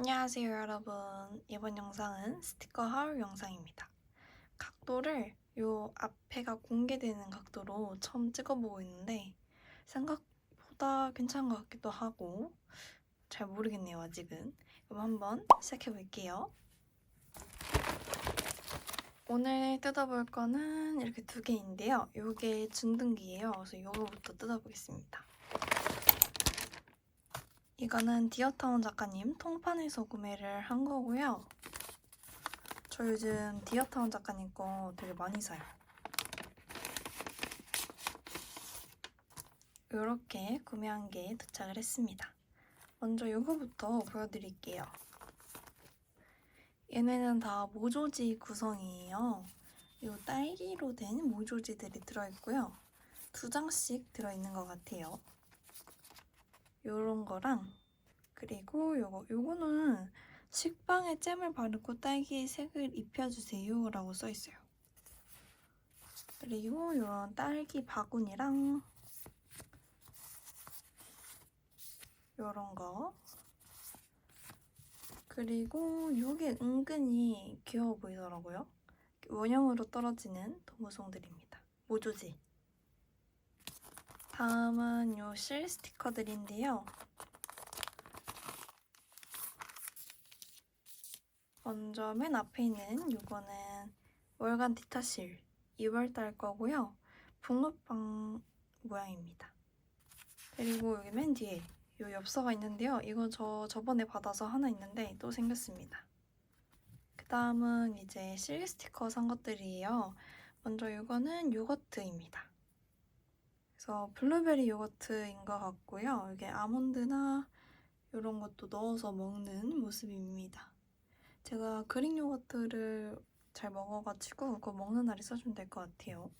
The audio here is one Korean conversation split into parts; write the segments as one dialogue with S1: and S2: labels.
S1: 안녕하세요 여러분. 이번 영상은 스티커 하울 영상입니다. 각도를 요 앞에가 공개되는 각도로 처음 찍어보고 있는데 생각보다 괜찮은 것 같기도 하고 잘 모르겠네요 아직은. 그럼 한번 시작해 볼게요. 오늘 뜯어볼 거는 이렇게 두 개인데요. 요게 준등기예요. 그래서 요거부터 뜯어보겠습니다 이거는 디어타운 작가님 통판에서 구매를 한 거고요. 저 요즘 디어타운 작가님 거 되게 많이 사요. 이렇게 구매한 게 도착을 했습니다. 먼저 이거부터 보여드릴게요. 얘네는 다 모조지 구성이에요. 이 딸기로 된 모조지들이 들어있고요. 두 장씩 들어있는 것 같아요. 요런 거랑 그리고 요거 요거는 식빵에 잼을 바르고 딸기 색을 입혀주세요 라고 써있어요. 그리고 요런 딸기 바구니랑 요런 거. 그리고 요게 은근히 귀여워 보이더라고요. 원형으로 떨어지는 도무송들입니다. 모조지 다음은 요 실 스티커들인데요. 먼저 맨 앞에 있는 요거는 월간 디타실 2월달 거고요. 붕어빵 모양입니다. 그리고 여기 맨 뒤에 요 엽서가 있는데요. 이거 저 저번에 받아서 하나 있는데 또 생겼습니다. 그 다음은 이제 실 스티커 산 것들이에요. 먼저 이거는 요거트입니다. 그래서 블루베리 요거트인 것 같고요. 이게 아몬드나 이런 것도 넣어서 먹는 모습입니다. 제가 그릭 요거트를 잘 먹어가지고 그거 먹는 날에 써주면 될 것 같아요.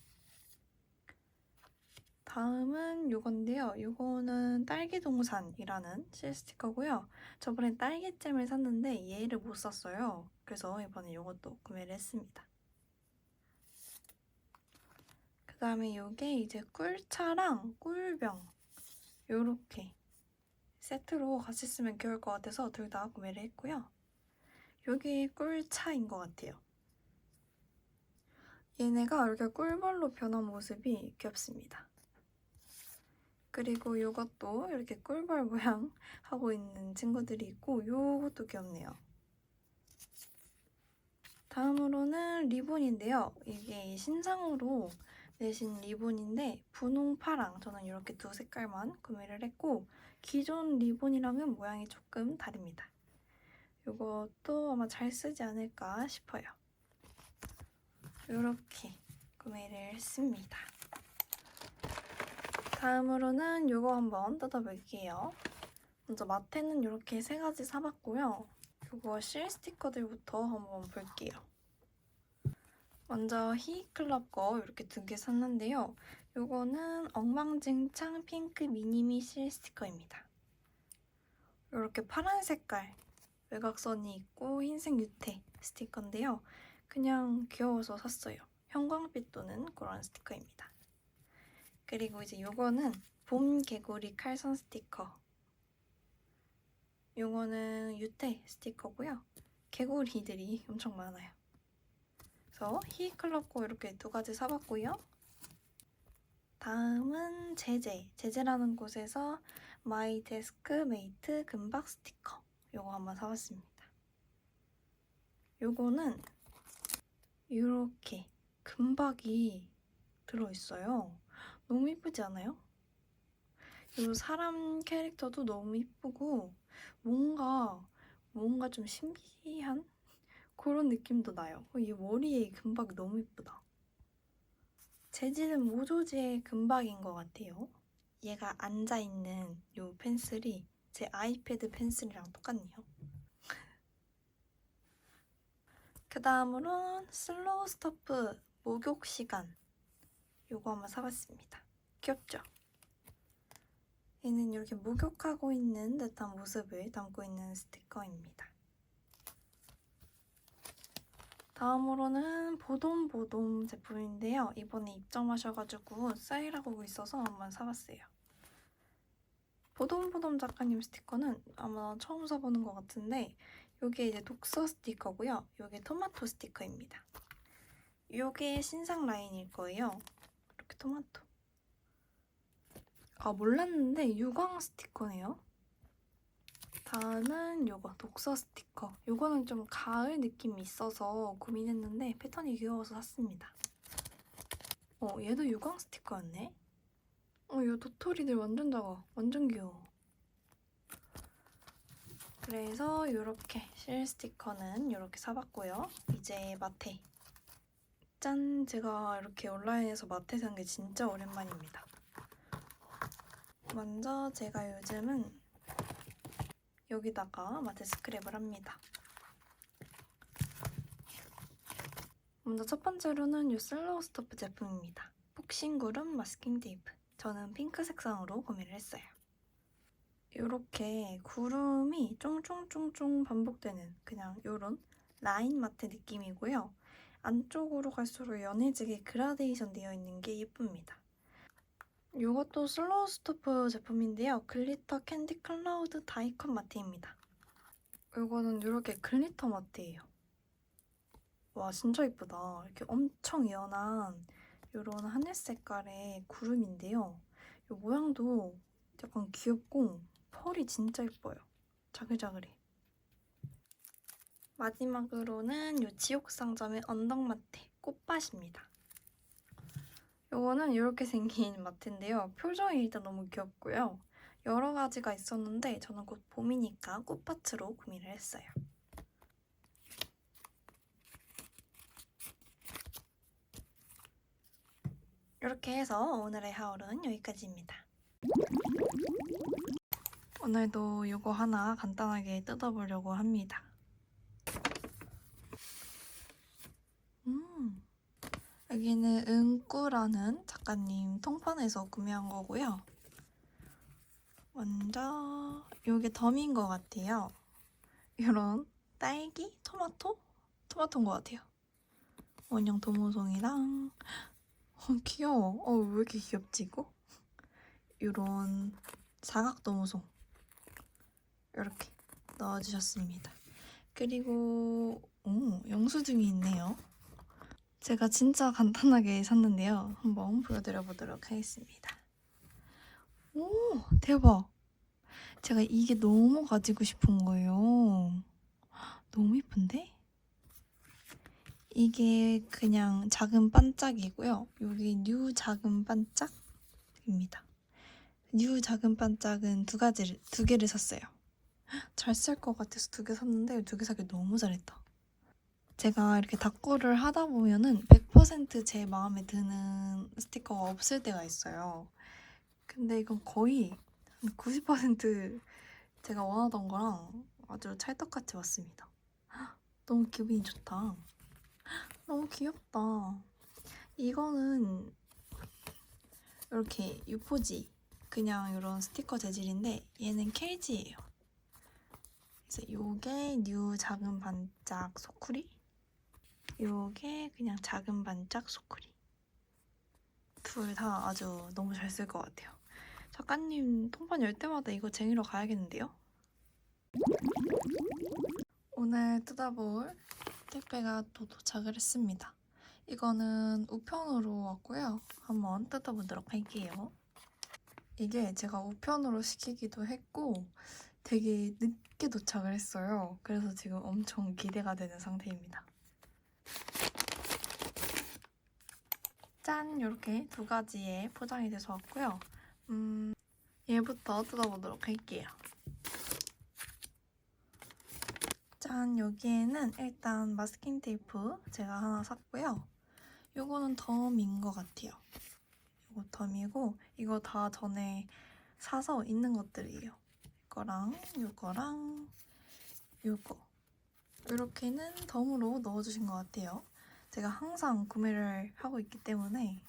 S1: 다음은 요건데요. 요거는 딸기동산이라는 실 스티커고요. 저번에 딸기잼을 샀는데 얘를 못 샀어요. 그래서 이번에 요것도 구매를 했습니다. 그 다음에 요게 이제 꿀차랑 꿀병 요렇게 세트로 같이 쓰면 귀여울 것 같아서 둘 다 구매를 했고요. 요게 꿀차인 것 같아요. 얘네가 이렇게 꿀벌로 변한 모습이 귀엽습니다. 그리고 요것도 이렇게 꿀벌 모양 하고 있는 친구들이 있고 요것도 귀엽네요. 다음으로는 리본인데요. 이게 신상으로 내신 리본인데 분홍 파랑 저는 이렇게 두 색깔만 구매를 했고 기존 리본이랑은 모양이 조금 다릅니다. 이것도 아마 잘 쓰지 않을까 싶어요. 이렇게 구매를 했습니다. 다음으로는 이거 한번 뜯어볼게요. 먼저 마테는 이렇게 세 가지 사봤고요. 이거 실 스티커들부터 한번 볼게요. 먼저 히클럽 거 이렇게 두 개 샀는데요. 이거는 엉망진창 핑크 미니미 실 스티커입니다. 이렇게 파란 색깔 외곽선이 있고 흰색 유태 스티커인데요. 그냥 귀여워서 샀어요. 형광빛 도는 그런 스티커입니다. 그리고 이제 요거는 봄 개구리 칼선 스티커. 요거는 유태 스티커고요. 개구리들이 엄청 많아요. 그래서 히클럽 거 이렇게 두 가지 사봤고요. 다음은 제제. 제제라는 곳에서 마이 데스크 메이트 금박 스티커. 요거 한번 사봤습니다. 요거는 이렇게 금박이 들어있어요. 너무 이쁘지 않아요? 이 사람 캐릭터도 너무 이쁘고 뭔가 뭔가 좀 신기한 그런 느낌도 나요. 이 머리에 금박이 너무 이쁘다. 재질은 모조지의 금박인 것 같아요. 얘가 앉아있는 이 펜슬이 제 아이패드 펜슬이랑 똑같네요. 그 다음으론 슬로우 스토프 목욕 시간 요거 한번 사봤습니다. 귀엽죠? 얘는 이렇게 목욕하고 있는 듯한 모습을 담고 있는 스티커입니다. 다음으로는 보돔보돔 제품인데요. 이번에 입점하셔가지고 세일하고 있어서 한번 사봤어요. 보돔보돔 작가님 스티커는 아마 처음 써보는 것 같은데 요게 이제 독서 스티커고요. 요게 토마토 스티커입니다. 요게 신상 라인일 거예요. 이렇게 토마토. 아 몰랐는데 유광 스티커네요. 다음은 요거 독서 스티커. 요거는 좀 가을 느낌이 있어서 고민했는데 패턴이 귀여워서 샀습니다. 어 얘도 유광 스티커였네. 어, 이 도토리들 완전 작아. 완전 귀여워. 그래서 이렇게 실 스티커는 이렇게 사봤고요. 이제 마테. 짠! 제가 이렇게 온라인에서 마테 산 게 진짜 오랜만입니다. 먼저 제가 요즘은 여기다가 마테 스크랩을 합니다. 먼저 첫 번째로는 이 슬로우 스토프 제품입니다. 폭신구름 마스킹 테이프. 저는 핑크 색상으로 구매를 했어요. 이렇게 구름이 쫑쫑쫑쫑 반복되는 그냥 이런 라인 마트 느낌이고요. 안쪽으로 갈수록 연해지게 그라데이션 되어 있는 게 예쁩니다. 이것도 슬로우 스토프 제품인데요. 글리터 캔디 클라우드 다이컨 마트입니다. 이거는 이렇게 글리터 마트예요. 와 진짜 예쁘다. 이렇게 엄청 연한 이런 하늘 색깔의 구름인데요. 이 모양도 약간 귀엽고 펄이 진짜 예뻐요. 자글자글해. 마지막으로는 이 지옥상점의 언덕마트 꽃밭입니다. 요거는 이렇게 생긴 마트인데요. 표정이 일단 너무 귀엽고요. 여러 가지가 있었는데 저는 곧 봄이니까 꽃밭으로 구매를 했어요. 이렇게 해서 오늘의 하울은 여기까지입니다. 오늘도 이거 하나 간단하게 뜯어보려고 합니다. 음, 여기는 은꾸라는 작가님 통판에서 구매한 거고요. 먼저 이게 덤인 것 같아요. 이런 딸기, 토마토? 토마토인 것 같아요. 원형 도무송이랑 어, 귀여워. 어, 왜 이렇게 귀엽지, 이거? 이런 사각 도무송. 이렇게 넣어주셨습니다. 그리고, 오, 영수증이 있네요. 제가 진짜 간단하게 샀는데요. 한번 보여드려 보도록 하겠습니다. 오, 대박. 제가 이게 너무 가지고 싶은 거예요. 너무 예쁜데? 이게 그냥 작은 반짝이고요. 여기 뉴 작은 반짝입니다. 뉴 작은 반짝은 두 가지를 두 개를 샀어요. 잘 쓸 것 같아서 두 개 샀는데 두 개 사기 너무 잘했다. 제가 이렇게 닦고를 하다 보면은 100%제 마음에 드는 스티커가 없을 때가 있어요. 근데 이건 거의 한90% 제가 원하던 거랑 아주 찰떡같이 왔습니다. 너무 기분이 좋다. 너무 귀엽다. 이거는 이렇게 유포지 그냥 이런 스티커 재질인데 얘는 케이지예요. 요게 뉴 작은 반짝 소쿠리 요게 그냥 작은 반짝 소쿠리 둘 다 아주 너무 잘 쓸 것 같아요. 작가님 통판 열 때마다 이거 쟁이러 가야겠는데요? 오늘 뜯어볼 택배가 또 도착을 했습니다. 이거는 우편으로 왔고요. 한번 뜯어보도록 할게요. 이게 제가 우편으로 시키기도 했고 되게 늦게 도착을 했어요. 그래서 지금 엄청 기대가 되는 상태입니다. 짠! 이렇게 두 가지의 포장이 돼서 왔고요. 음, 얘부터 뜯어보도록 할게요. 짠 여기에는 일단 마스킹 테이프 제가 하나 샀고요. 요거는 덤인 것 같아요. 요거 덤이고 이거 다 전에 사서 있는 것들이에요. 이거랑 요거랑 요거 이렇게는 덤으로 넣어주신 것 같아요. 제가 항상 구매를 하고 있기 때문에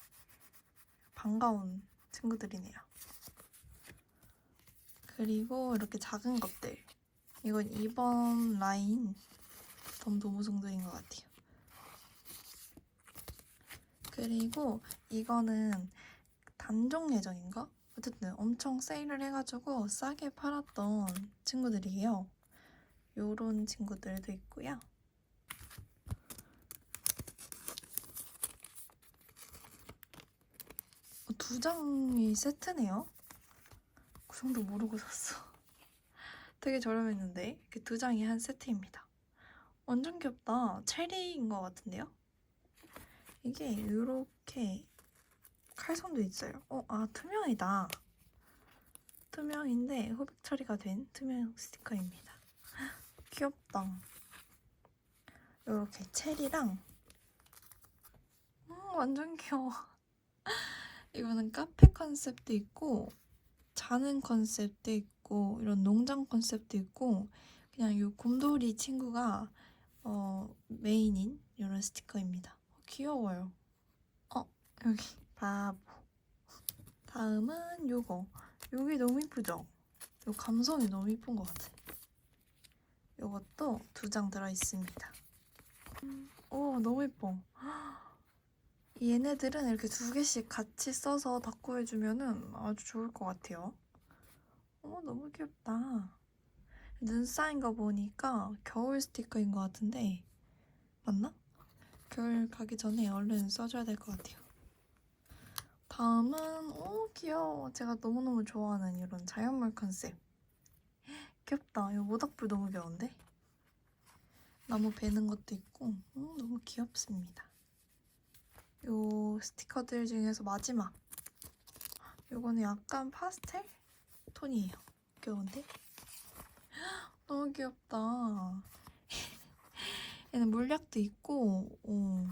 S1: 반가운 친구들이네요. 그리고 이렇게 작은 것들 이건 2번 라인 덤도무송도인 것 같아요. 그리고 이거는 단종 예정인가? 어쨌든 엄청 세일을 해가지고 싸게 팔았던 친구들이에요. 요런 친구들도 있고요. 두 장이 세트네요. 그 정도 모르고 샀어. 되게 저렴했는데 이렇게 두 장이 한 세트입니다. 완전 귀엽다. 체리인 것 같은데요? 이게 이렇게 칼선도 있어요. 어, 아 투명이다. 투명인데 호백 처리가 된 투명 스티커입니다. 귀엽다. 이렇게 체리랑 음, 완전 귀여워. 이거는 카페 컨셉도 있고 자는 컨셉도 있고 이런 농장 컨셉도 있고 그냥 이 곰돌이 친구가 어, 메인인 이런 스티커입니다. 귀여워요. 어 여기 바보. 다음은 요거. 요게 너무 이쁘죠? 요 감성이 너무 이쁜 것 같아. 요것도 두 장 들어있습니다. 음, 오 너무 이뻐. 얘네들은 이렇게 두 개씩 같이 써서 닦고 해주면은 아주 좋을 것 같아요. 어, 너무 귀엽다. 눈 쌓인 거 보니까 겨울 스티커인 것 같은데, 맞나? 겨울 가기 전에 얼른 써줘야 될 것 같아요. 다음은, 오, 귀여워. 제가 너무너무 좋아하는 이런 자연물 컨셉. 귀엽다. 이 모닥불 너무 귀여운데? 나무 베는 것도 있고, 음, 너무 귀엽습니다. 요 스티커들 중에서 마지막. 요거는 약간 파스텔 톤이에요. 귀여운데? 너무 귀엽다. 얘는 물약도 있고 오,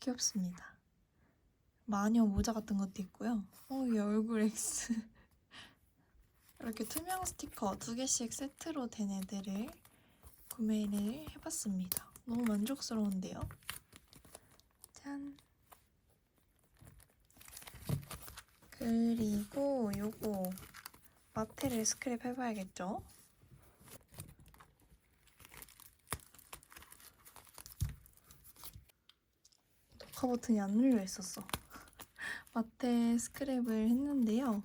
S1: 귀엽습니다. 마녀 모자 같은 것도 있고요. 어, 얘 얼굴 X. 이렇게 투명 스티커 두 개씩 세트로 된 애들을 구매를 해봤습니다. 너무 만족스러운데요? 짠 그리고 요거 마테를 스크랩 해봐야겠죠? 녹화 버튼이 안 눌려 있었어. 마테 스크랩을 했는데요.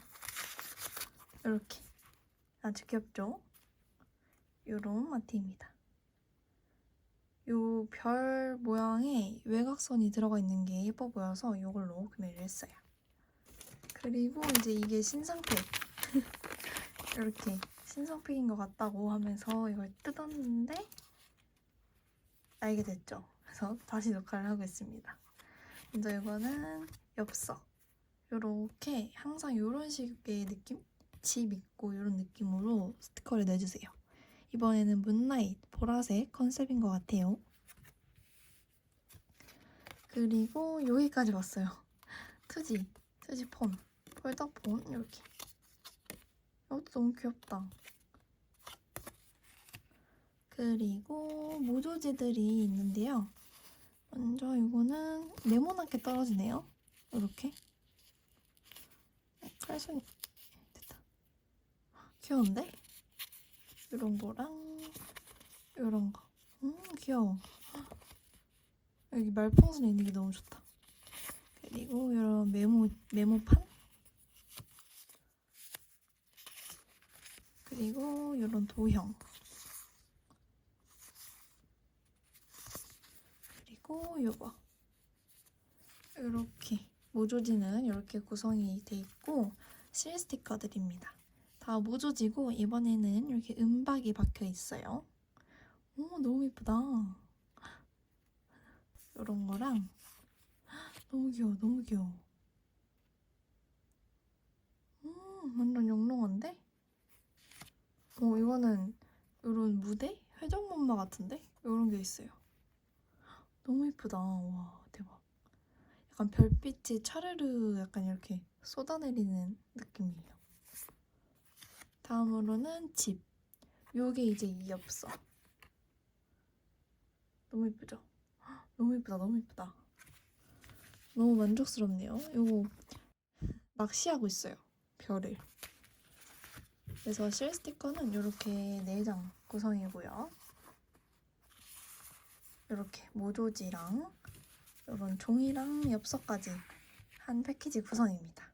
S1: 이렇게 아주 귀엽죠? 요런 마테입니다. 요 별 모양의 외곽선이 들어가 있는 게 예뻐 보여서 이걸로 구매를 했어요. 그리고 이제 이게 신상팩 이렇게 신상팩인 것 같다고 하면서 이걸 뜯었는데 알게 됐죠. 그래서 다시 녹화를 하고 있습니다. 먼저 이거는 엽서 이렇게 항상 이런 식의 느낌? 집 있고 이런 느낌으로 스티커를 내주세요. 이번에는 문나잇 보라색 컨셉인 것 같아요. 그리고 여기까지 왔어요. 투지, 투지 폰. 폴더폰 이렇게. 이것도 너무 귀엽다. 그리고 모조지들이 있는데요. 먼저 이거는 네모나게 떨어지네요. 이렇게. 칼손이 됐다. 귀여운데? 이런 거랑 이런 거. 음, 귀여워. 여기 말풍선 있는 게 너무 좋다. 그리고 이런 메모 메모판 그리고 이런 도형 그리고 이거 이렇게 모조지는 이렇게 구성이 돼 있고 실 스티커들입니다. 다 모조지고 이번에는 이렇게 은박이 박혀 있어요. 오 너무 예쁘다. 이런 거랑 너무 귀여워 너무 귀여워. 음 완전 영롱한데? 어, 이거는 이런 무대? 회전목마 같은데? 이런 게 있어요. 너무 예쁘다. 와, 대박. 약간 별빛이 차르르 약간 이렇게 쏟아내리는 느낌이에요. 다음으로는 집. 요게 이제 이엽서. 너무 예쁘죠? 너무 예쁘다, 너무 예쁘다. 너무 만족스럽네요. 요거 낚시하고 있어요. 별을. 그래서 실 스티커는 이렇게 4장 구성이고요. 이렇게 모조지랑 이런 종이랑 엽서까지 한 패키지 구성입니다.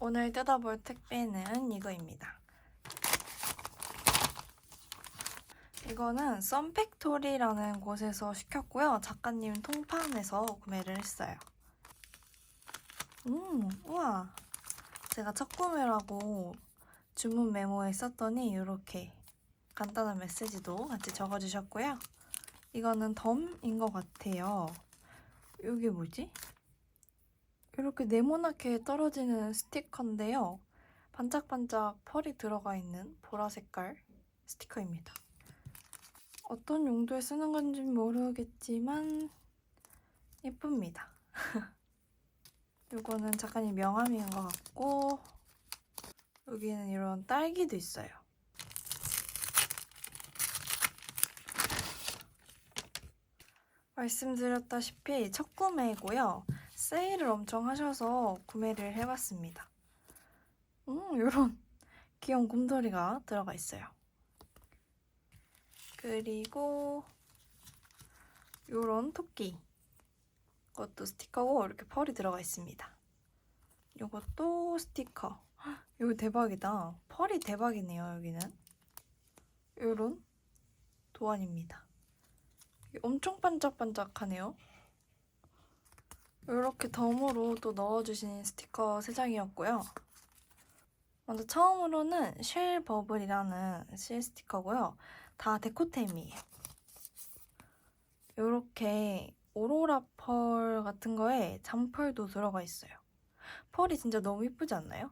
S1: 오늘 뜯어볼 택배는 이거입니다. 이거는 썬팩토리라는 곳에서 시켰고요. 작가님 통판에서 구매를 했어요. 음, 우와. 제가 첫 구매라고 주문 메모에 썼더니 이렇게 간단한 메시지도 같이 적어주셨고요. 이거는 덤인 것 같아요. 이게 뭐지? 이렇게 네모나게 떨어지는 스티커인데요. 반짝반짝 펄이 들어가 있는 보라 색깔 스티커입니다. 어떤 용도에 쓰는 건지 모르겠지만 예쁩니다. 이거는 작가님 명함인 것 같고 여기는 이런 딸기도 있어요. 말씀드렸다시피 첫 구매고요. 세일을 엄청 하셔서 구매를 해봤습니다. 음, 이런 귀여운 곰돌이가 들어가 있어요. 그리고 요런 토끼 그것도 스티커고 이렇게 펄이 들어가 있습니다. 요것도 스티커. 헉, 이거 대박이다. 펄이 대박이네요, 여기는. 요런 도안입니다. 엄청 반짝반짝하네요. 이렇게 덤으로 또 넣어주신 스티커 3장이었고요. 먼저 처음으로는 쉘 버블이라는 실 스티커고요. 다 데코템이에요. 이렇게 오로라 펄 같은 거에 잠펄도 들어가 있어요. 펄이 진짜 너무 이쁘지 않나요?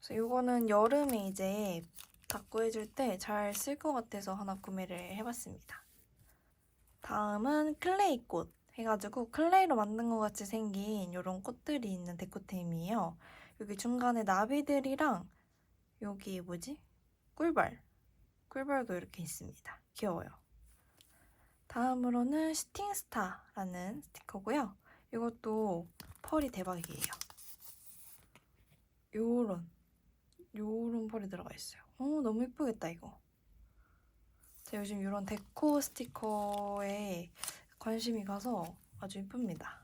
S1: 그래서 이거는 여름에 이제 닦고 해줄 때 잘 쓸 것 같아서 하나 구매를 해봤습니다. 다음은 클레이 꽃 해가지고 클레이로 만든 것 같이 생긴 이런 꽃들이 있는 데코템이에요. 여기 중간에 나비들이랑 여기 뭐지? 꿀벌. 꿀벌도 이렇게 있습니다. 귀여워요. 다음으로는 시팅스타라는 스티커고요. 이것도 펄이 대박이에요. 요런 요런 펄이 들어가 있어요. 어, 너무 예쁘겠다 이거. 제가 요즘 이런 데코 스티커에 관심이 가서 아주 예쁩니다.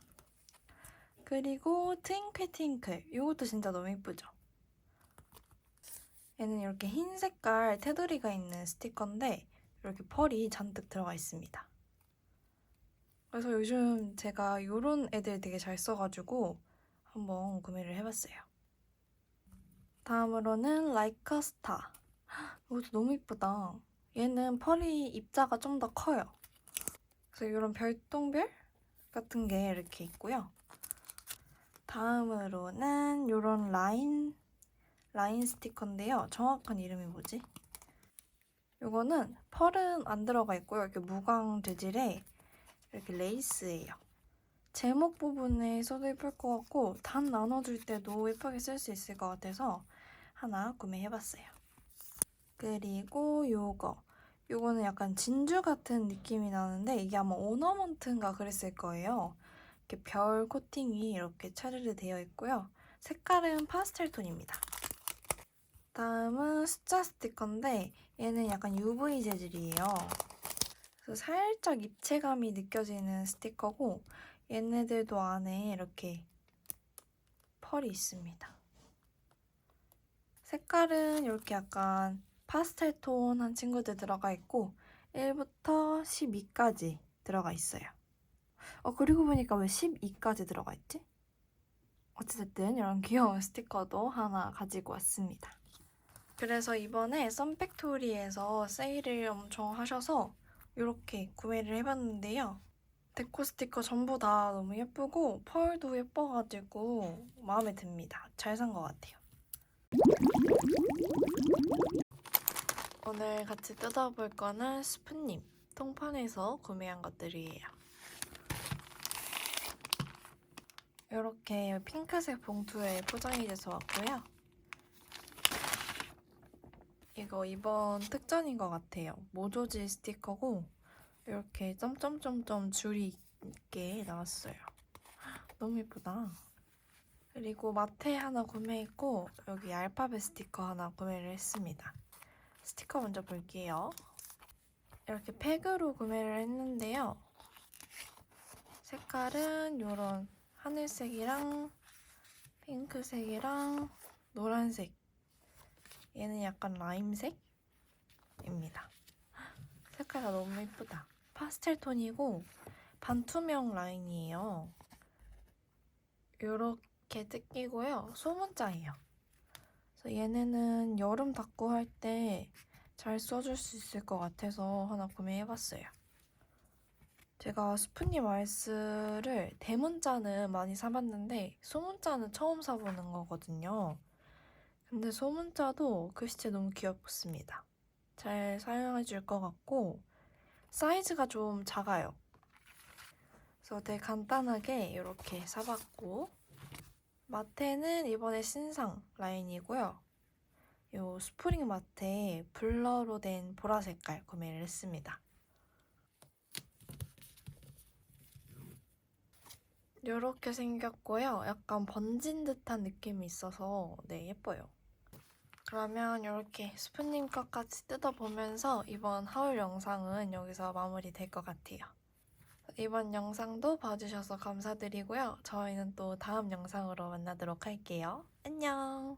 S1: 그리고 트윙클 트윙클 이것도 진짜 너무 예쁘죠? 얘는 이렇게 흰 색깔 테두리가 있는 스티커인데 이렇게 펄이 잔뜩 들어가 있습니다. 그래서 요즘 제가 이런 애들 되게 잘 써가지고 한번 구매를 해봤어요. 다음으로는 라이카 스타. 이것도 너무 이쁘다. 얘는 펄이 입자가 좀 더 커요. 그래서 이런 별똥별 같은 게 이렇게 있고요. 다음으로는 이런 라인 라인 스티커인데요. 정확한 이름이 뭐지? 이거는 펄은 안 들어가 있고요. 이렇게 무광 재질의 이렇게 레이스예요. 제목 부분에 써도 예쁠 것 같고 단 나눠줄 때도 예쁘게 쓸 수 있을 것 같아서 하나 구매해봤어요. 그리고 요거 요거는 약간 진주 같은 느낌이 나는데 이게 아마 오너먼트인가 그랬을 거예요. 이렇게 별 코팅이 이렇게 차르르 되어 있고요. 색깔은 파스텔 톤입니다. 다음은 숫자 스티커인데 얘는 약간 UV 재질이에요. 그래서 살짝 입체감이 느껴지는 스티커고 얘네들도 안에 이렇게 펄이 있습니다. 색깔은 이렇게 약간 파스텔 톤 한 친구들 들어가 있고 1부터 12까지 들어가 있어요. 어 그리고 보니까 왜 12까지 들어가 있지? 어찌됐든 이런 귀여운 스티커도 하나 가지고 왔습니다. 그래서 이번에 썬팩토리에서 세일을 엄청 하셔서 이렇게 구매를 해봤는데요. 데코 스티커 전부 다 너무 예쁘고 펄도 예뻐가지고 마음에 듭니다. 잘 산 것 같아요. 오늘 같이 뜯어볼 거는 스프님 통판에서 구매한 것들이에요. 이렇게 핑크색 봉투에 포장이 돼서 왔고요. 이거 이번 특전인 것 같아요. 모조지 스티커고 이렇게 점점점점 줄이 있게 나왔어요. 너무 예쁘다. 그리고 마테 하나 구매했고 여기 알파벳 스티커 하나 구매를 했습니다. 스티커 먼저 볼게요. 이렇게 팩으로 구매를 했는데요. 색깔은 이런 하늘색이랑 핑크색이랑 노란색. 얘는 약간 라임색입니다. 색깔가 너무 예쁘다. 파스텔 톤이고 반투명 라인이에요. 이렇게 뜯기고요. 소문자예요. 그래서 얘네는 여름 닦고 할 때 잘 써줄 수 있을 것 같아서 하나 구매해봤어요. 제가 스프님 알스를 대문자는 많이 사봤는데 소문자는 처음 사보는 거거든요. 근데 소문자도 글씨체 너무 귀엽습니다. 잘 사용해 줄 것 같고 사이즈가 좀 작아요. 그래서 되게 간단하게 이렇게 사봤고 마테는 이번에 신상 라인이고요. 요 스프링 마테 블러로 된 보라 색깔 구매를 했습니다. 이렇게 생겼고요. 약간 번진 듯한 느낌이 있어서 네 예뻐요. 그러면 이렇게 스프님 것까지 뜯어보면서 이번 하울 영상은 여기서 마무리될 것 같아요. 이번 영상도 봐주셔서 감사드리고요. 저희는 또 다음 영상으로 만나도록 할게요. 안녕!